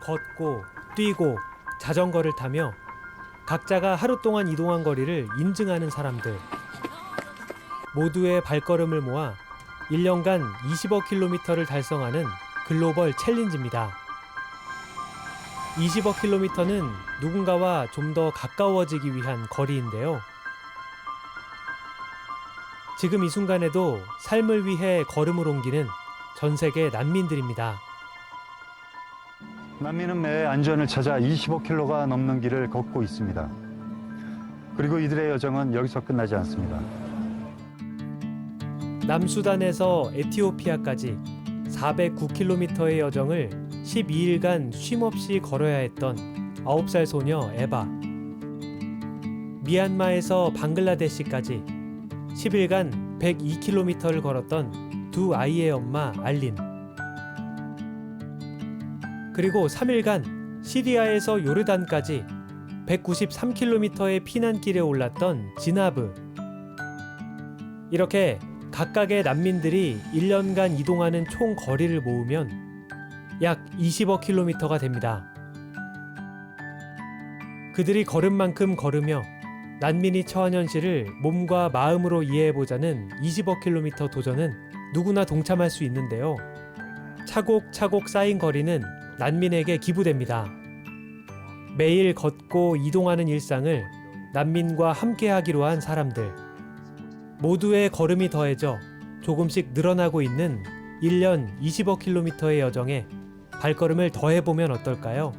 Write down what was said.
걷고 뛰고 자전거를 타며 각자가 하루 동안 이동한 거리를 인증하는 사람들. 모두의 발걸음을 모아 1년간 20억 킬로미터를 달성하는 글로벌 챌린지입니다. 20억 킬로미터는 누군가와 좀 더 가까워지기 위한 거리인데요. 지금 이 순간에도 삶을 위해 걸음을 옮기는 전 세계 난민들입니다. 난민은 매 안전을 찾아 25km가 넘는 길을 걷고 있습니다. 그리고 이들의 여정은 여기서 끝나지 않습니다. 남수단에서 에티오피아까지 409km의 여정을 12일간 쉼없이 걸어야 했던 9살 소녀 에바. 미얀마에서 방글라데시까지 10일간 102km를 걸었던 두 아이의 엄마 알린. 그리고 3일간 시리아에서 요르단까지 193km의 피난길에 올랐던 지나브. 이렇게 각각의 난민들이 1년간 이동하는 총 거리를 모으면 약 20억 킬로미터가 됩니다. 그들이 걸은 만큼 걸으며 난민이 처한 현실을 몸과 마음으로 이해해보자는 20억 킬로미터 도전은 누구나 동참할 수 있는데요. 차곡차곡 쌓인 거리는 난민에게 기부됩니다. 매일 걷고 이동하는 일상을 난민과 함께하기로 한 사람들. 모두의 걸음이 더해져 조금씩 늘어나고 있는 1년 20억 킬로미터의 여정에 발걸음을 더해보면 어떨까요?